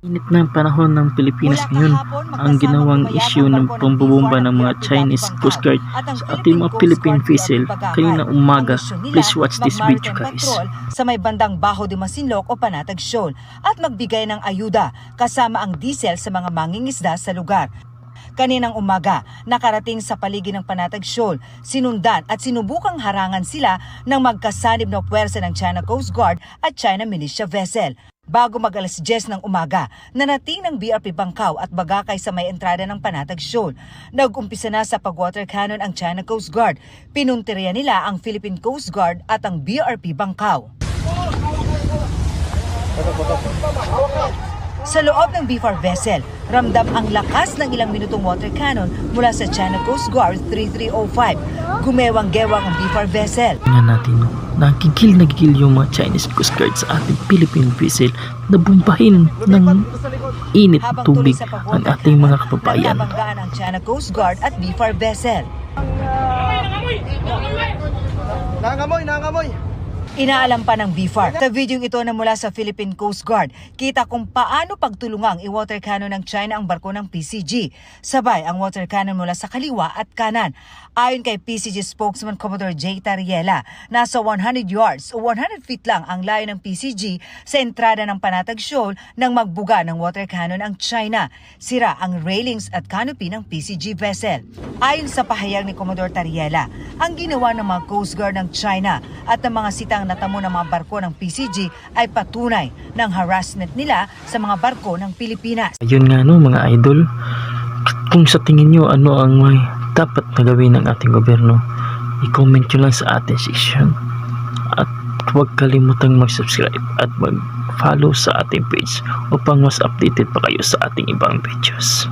Init na ang panahon ng Pilipinas ngayon ang ginawang issue ng pambubomba ng mga Chinese Coast Guard sa ating mga Philippine vessel kanina umaga. Please watch this video guys. Sa may bandang Baho de Masinloc o Panatag Shoal at magbigay ng ayuda kasama ang diesel sa mga mangingisda sa lugar. Kaninang umaga, nakarating sa paligid ng Panatag Shoal, sinundan at sinubukang harangan sila ng magkasanib na puwersa ng China Coast Guard at China Militia Vessel. Bago mag alas 10 ng umaga, nanating ng BRP Bangkaw at Bagakay sa may entrada ng Panatag Shoal. Nag-umpisa na sa pag-water cannon ang China Coast Guard. Pinunteriya nila ang Philippine Coast Guard at ang BRP Bangkaw. Sa loob ng BFAR vessel, ramdam ang lakas ng ilang minutong water cannon mula sa China Coast Guard 3305. Gumewang-gewang ang BFAR vessel. Tingnan natin, no? nagigil nagigil yung mga Chinese Coast Guard sa ating Philippine vessel na bumbahin ng init na tubig ang ating mga kababayan. Nabanggaan ang China Coast Guard at BFAR vessel. Nangamoy, nangamoy. Inaalam pa ng BFAR. Sa video ito na mula sa Philippine Coast Guard, kita kung paano pagtulungang i-water cannon ng China ang barko ng PCG. Sabay ang water cannon mula sa kaliwa at kanan. Ayon kay PCG spokesman Commodore J. Tariela, nasa 100 yards o 100 feet lang ang layo ng PCG sa entrada ng Panatag Shoal nang magbuga ng water cannon ang China. Sira ang railings at canopy ng PCG vessel. Ayon sa pahayag ni Commodore Tariela, ang ginawa ng mga Coast Guard ng China at ng mga sitang natamo ng mga barko ng PCG ay patunay ng harassment nila sa mga barko ng Pilipinas. Ayun nga no mga idol, kung sa tingin nyo ano ang may dapat na gawin ng ating gobyerno, i-comment nyo lang sa ating section. At huwag kalimutang mag-subscribe at mag-follow sa ating page upang mas updated pa kayo sa ating ibang videos.